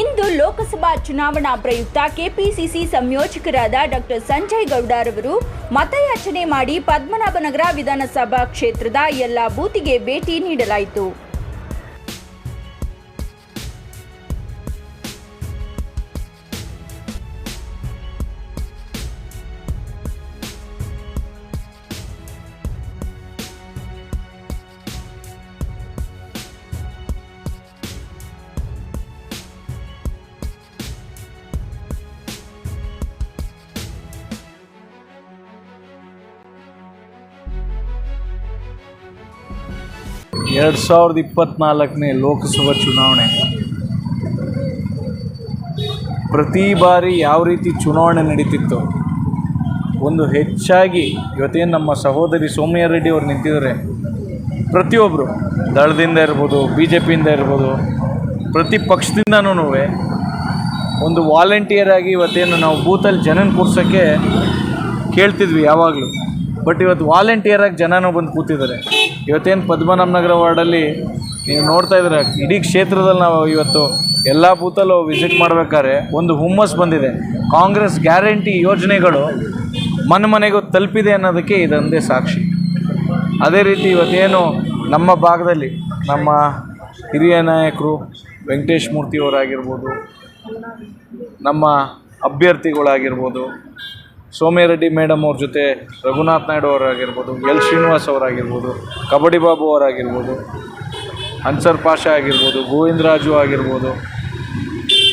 ಇಂದು ಲೋಕಸಭಾ ಚುನಾವಣಾ ಪ್ರಯುಕ್ತ ಕೆಪಿಸಿಸಿ ಸಂಯೋಜಕರಾದ ಡಾಕ್ಟರ್ ಸಂಜಯ್ ಗೌಡರವರು ಮತಯಾಚನೆ ಮಾಡಿ ಪದ್ಮನಾಭನಗರ ವಿಧಾನಸಭಾ ಕ್ಷೇತ್ರದ ಎಲ್ಲ ಬೂತಿಗೆ ಭೇಟಿ ನೀಡಲಾಯಿತು. ಎರಡು ಸಾವಿರದ ಇಪ್ಪತ್ತ್ನಾಲ್ಕನೇ ಲೋಕಸಭಾ ಚುನಾವಣೆ. ಪ್ರತಿ ಬಾರಿ ಯಾವ ರೀತಿ ಚುನಾವಣೆ ನಡೀತಿತ್ತು, ಒಂದು ಹೆಚ್ಚಾಗಿ ಇವತ್ತೇನು ನಮ್ಮ ಸಹೋದರಿ ಸೌಮ್ಯ ರೆಡ್ಡಿ ಅವರು ನಿಂತಿದ್ದಾರೆ. ಪ್ರತಿಯೊಬ್ಬರು ದಳದಿಂದ ಇರ್ಬೋದು ಬಿ ಜೆ ಪಿಯಿಂದ ಇರ್ಬೋದು, ಪ್ರತಿ ಪಕ್ಷದಿಂದನೂ ಒಂದು ವಾಲಂಟಿಯರ್ ಆಗಿ ಇವತ್ತೇನು ನಾವು ಬೂತಲ್ಲಿ ಜನನ ಕೂರ್ಸೋಕ್ಕೆ ಕೇಳ್ತಿದ್ವಿ ಯಾವಾಗಲೂ. ಬಟ್ ಇವತ್ತು ವಾಲಂಟಿಯರಾಗಿ ಜನನೂ ಬಂದು ಕೂತಿದ್ದಾರೆ. ಇವತ್ತೇನು ಪದ್ಮನಾಭನಗರ ವಾರ್ಡಲ್ಲಿ ನೀವು ನೋಡ್ತಾ ಇದ್ದೀರ, ಇಡೀ ಕ್ಷೇತ್ರದಲ್ಲಿ ನಾವು ಇವತ್ತು ಎಲ್ಲ ಬೂತಲ್ಲೂ ವಿಸಿಟ್ ಮಾಡಬೇಕಾದ್ರೆ ಒಂದು ಹುಮ್ಮಸ್ ಬಂದಿದೆ. ಕಾಂಗ್ರೆಸ್ ಗ್ಯಾರಂಟಿ ಯೋಜನೆಗಳು ಮನೆ ಮನೆಗೂ ತಲುಪಿದೆ ಅನ್ನೋದಕ್ಕೆ ಇದೊಂದೇ ಸಾಕ್ಷಿ. ಅದೇ ರೀತಿ ಇವತ್ತೇನು ನಮ್ಮ ಭಾಗದಲ್ಲಿ ನಮ್ಮ ಹಿರಿಯ ನಾಯಕರು ವೆಂಕಟೇಶ್ ಮೂರ್ತಿಯವರಾಗಿರ್ಬೋದು ನಮ್ಮ ಅಭ್ಯರ್ಥಿಗಳಾಗಿರ್ಬೋದು ಸೋಮ್ಯರೆಡ್ಡಿ ಮೇಡಮ್ ಅವ್ರ ಜೊತೆ ರಘುನಾಥ್ ನಾಯ್ಡು ಅವರಾಗಿರ್ಬೋದು, ಎಲ್ ಶ್ರೀನಿವಾಸ್ ಅವರಾಗಿರ್ಬೋದು, ಕಬಡ್ಡಿ ಬಾಬು ಅವರಾಗಿರ್ಬೋದು, ಅನ್ಸರ್ ಪಾಷ ಆಗಿರ್ಬೋದು ಗೋವಿಂದರಾಜು ಆಗಿರ್ಬೋದು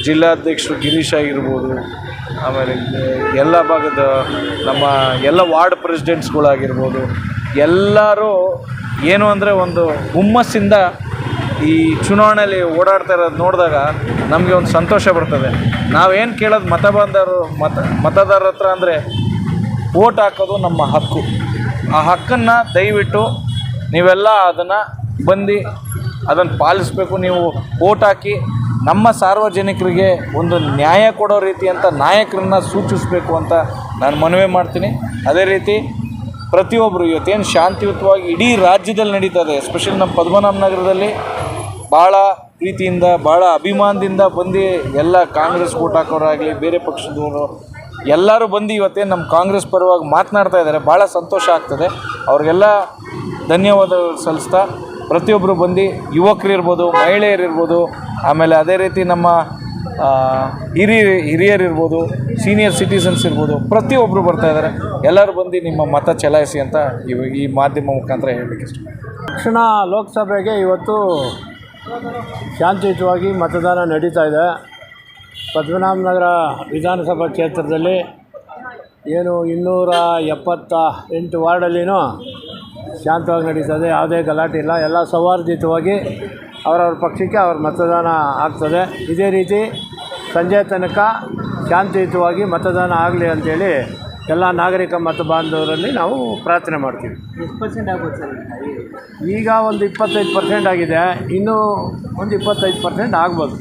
ಜಿಲ್ಲಾಧ್ಯಕ್ಷರು ಗಿರೀಶ್ ಆಗಿರ್ಬೋದು, ಆಮೇಲೆ ಎಲ್ಲ ಭಾಗದ ನಮ್ಮ ಎಲ್ಲ ವಾರ್ಡ್ ಪ್ರೆಸಿಡೆಂಟ್ಸ್ಗಳಾಗಿರ್ಬೋದು, ಎಲ್ಲರೂ ಏನು ಅಂದರೆ ಒಂದು ಹುಮ್ಮಸ್ಸಿಂದ ಈ ಚುನಾವಣೆಯಲ್ಲಿ ಓಡಾಡ್ತಾ ಇರೋದು ನೋಡಿದಾಗ ನಮಗೆ ಒಂದು ಸಂತೋಷ ಬರ್ತದೆ. ನಾವೇನು ಕೇಳೋದು ಮತ ಬಂದರು ಮತ, ಮತದಾರರ ಹತ್ರ ಅಂದರೆ ಓಟ್ ಹಾಕೋದು ನಮ್ಮ ಹಕ್ಕು. ಆ ಹಕ್ಕನ್ನು ದಯವಿಟ್ಟು ನೀವೆಲ್ಲ ಅದನ್ನು ಬಂದು, ಅದನ್ನು ಪಾಲಿಸಬೇಕು. ನೀವು ಓಟ್ ಹಾಕಿ ನಮ್ಮ ಸಾರ್ವಜನಿಕರಿಗೆ ಒಂದು ನ್ಯಾಯ ಕೊಡೋ ರೀತಿ ಅಂತ ನಾಯಕರನ್ನ ಸೂಚಿಸಬೇಕು ಅಂತ ನಾನು ಮನವಿ ಮಾಡ್ತೀನಿ. ಅದೇ ರೀತಿ ಪ್ರತಿಯೊಬ್ಬರು ಇವತ್ತೇನು ಶಾಂತಿಯುತವಾಗಿ ಇಡೀ ರಾಜ್ಯದಲ್ಲಿ ನಡೀತದೆ ಎಸ್ಪೆಷಲಿ ನಮ್ಮ ಪದ್ಮನಾಭನಗರದಲ್ಲಿ ಭಾಳ ಪ್ರೀತಿಯಿಂದ, ಭಾಳ ಅಭಿಮಾನದಿಂದ ಬಂದು ಎಲ್ಲ ಕಾಂಗ್ರೆಸ್ ಓಟ್ ಹಾಕೋರಾಗಲಿ, ಬೇರೆ ಪಕ್ಷದವರು ಎಲ್ಲರೂ ಬಂದು ಇವತ್ತೇನು ನಮ್ಮ ಕಾಂಗ್ರೆಸ್ ಪರವಾಗಿ ಮಾತನಾಡ್ತಾ ಇದ್ದಾರೆ. ಭಾಳ ಸಂತೋಷ ಆಗ್ತದೆ. ಅವ್ರಿಗೆಲ್ಲ ಧನ್ಯವಾದಗಳು ಸಲ್ಲಿಸ್ತಾ ಪ್ರತಿಯೊಬ್ಬರು ಬಂದು ಯುವಕರಿರ್ಬೋದು ಮಹಿಳೆಯರಿರ್ಬೋದು ಆಮೇಲೆ ಅದೇ ರೀತಿ ನಮ್ಮ ಹಿರಿಯ ಹಿರಿಯರಿರ್ಬೋದು ಸೀನಿಯರ್ ಸಿಟಿಸನ್ಸ್ ಇರ್ಬೋದು ಪ್ರತಿಯೊಬ್ಬರು ಬರ್ತಾ ಇದ್ದಾರೆ. ಎಲ್ಲರೂ ಬಂದು ನಿಮ್ಮ ಮತ ಚಲಾಯಿಸಿ ಅಂತ ಈ ಮಾಧ್ಯಮ ಮುಖಾಂತರ ಹೇಳಲಿಕ್ಕೆ ಇಷ್ಟ ದಕ್ಷಿಣ ಲೋಕಸಭೆಗೆ ಇವತ್ತು ಶಾಂತಿಯುತವಾಗಿ ಮತದಾನ ನಡೀತಾ ಇದೆ. ಪದ್ಮನಾಭನಗರ ವಿಧಾನಸಭಾ ಕ್ಷೇತ್ರದಲ್ಲಿ ಏನು ಇನ್ನೂರ ಎಪ್ಪತ್ತ ಎಂಟು ವಾರ್ಡಲ್ಲಿನೂ ಶಾಂತವಾಗಿ ನಡೀತದೆ ಯಾವುದೇ ಗಲಾಟೆ ಇಲ್ಲ. ಎಲ್ಲ ಸೌಹಾರ್ದಿತವಾಗಿ ಅವರವ್ರ ಪಕ್ಷಕ್ಕೆ ಅವ್ರ ಮತದಾನ ಆಗ್ತದೆ. ಇದೇ ರೀತಿ ಸಂಜೆ ತನಕ ಶಾಂತಿಯುತವಾಗಿ ಮತದಾನ ಆಗಲಿ ಅಂತೇಳಿ ಎಲ್ಲ ನಾಗರಿಕ ಮತ ಬಾಂಧವರಲ್ಲಿ ನಾವು ಪ್ರಾರ್ಥನೆ ಮಾಡ್ತೀವಿ. ಈಗ ಒಂದು ಇಪ್ಪತ್ತೈದು ಪರ್ಸೆಂಟ್ ಆಗಿದೆ. ಇನ್ನೂ ಒಂದು ಇಪ್ಪತ್ತೈದು ಪರ್ಸೆಂಟ್ ಆಗ್ಬೋದು.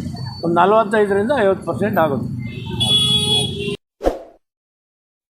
ಒಂದು ನಲ್ವತ್ತೈದರಿಂದ ಐವತ್ತು ಪರ್ಸೆಂಟ್ ಆಗುತ್ತೆ